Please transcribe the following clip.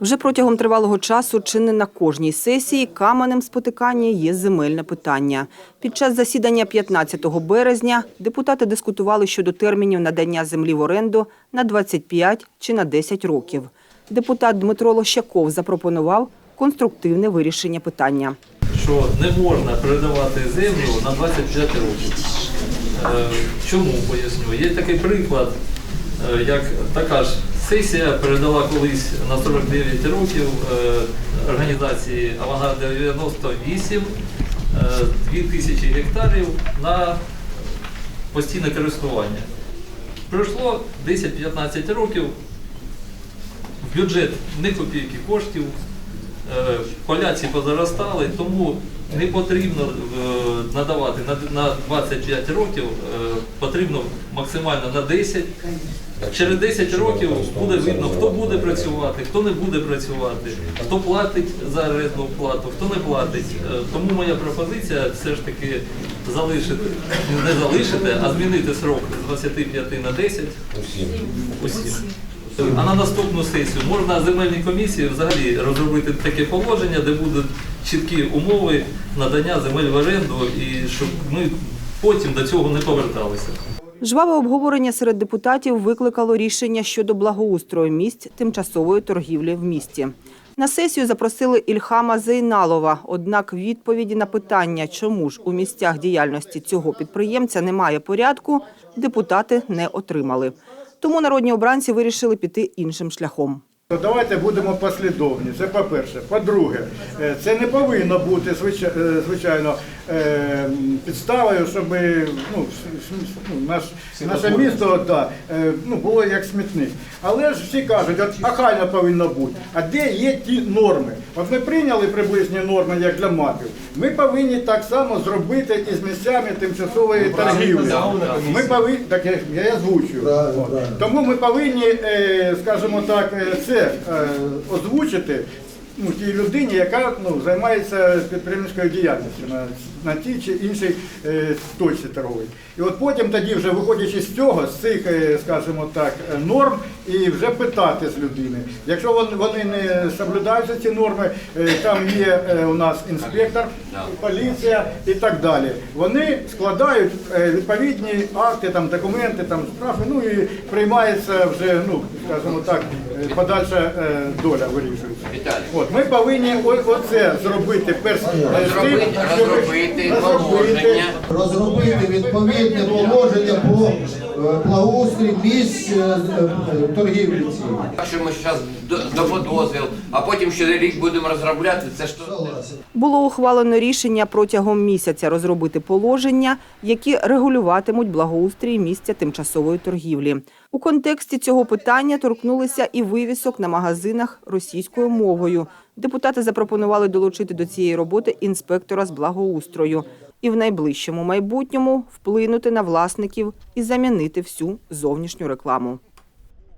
Вже протягом тривалого часу чи не на кожній сесії каменем спотикання є земельне питання. Під час засідання 15 березня депутати дискутували щодо термінів надання землі в оренду на 25 чи на 10 років. Депутат Дмитро Лощаков запропонував конструктивне вирішення питання. що не можна передавати землю на 25 років. Е, Чому поясню? Є такий приклад, як така ж сесія передала колись на 49 років е, організації Авангард 98 е, 2000 гектарів на постійне користування. Пройшло 10-15 років, бюджет ні копійки коштів, е, поляці позаростали, тому не потрібно е, надавати на- на 25 років, е, потрібно максимально на 10. Через 10 років буде видно, хто буде працювати, хто не буде працювати, хто платить за орендну плату, хто не платить. Е, Тому моя пропозиція все ж таки залишити, не залишити, а змінити срок з 25 на 10 усім. А на наступну сесію можна земельній комісії взагалі розробити таке положення, де будуть чіткі умови надання земель в оренду, і щоб ми потім до цього не поверталися. Жваве обговорення серед депутатів викликало рішення щодо благоустрою місць тимчасової торгівлі в місті. На сесію запросили Ільхама Зейналова, однак відповіді на питання, чому ж у місцях діяльності цього підприємця немає порядку, депутати не отримали. Тому народні обранці вирішили піти іншим шляхом. Давайте будемо послідовні. Це по-перше. По-друге, е, це не повинно бути е, звичайно е, підставою, щоб ну, ну, наш, наше місто да, ну, було як смітник. Але ж всі кажуть, от ахально повинно бути. А де є ті норми? От ми прийняли приблизні норми як для мапів. Ми повинні так само зробити із місцями тимчасової торгівлі. Ми повинні, так я, я озвучую. Тому ми повинні, скажімо так, е, е, озвучити ну, тій людині, яка ну, займається підприємницькою діяльністю на, на тій чи іншій е, точці торговій. І от потім тоді, вже виходячи з цього, з цих, е, скажімо так, е, норм, і вже питати з людини. Якщо вон- вони не соблюдаються ці норми, е, там є е, у нас інспектор, поліція і так далі. Вони складають е, відповідні акти, там, документи, там, штрафи, ну і приймається вже, ну, скажімо так, е, подальша е, доля вирішується. От, ми повинні оце зробити перш Розробити, положення. розробити відповідне положення по е, благоустрій місць е, е, торгівлі. цій. Що ми зараз дамо дозвіл, а потім ще рік будемо розробляти, це ж то. Було ухвалено рішення протягом місяця розробити положення, які регулюватимуть благоустрій місця тимчасової торгівлі. У контексті цього питання торкнулися і вивісок на магазинах російською мовою. Депутати запропонували долучити до цієї роботи інспектора з благоустрою і в найближчому майбутньому вплинути на власників і замінити всю зовнішню рекламу.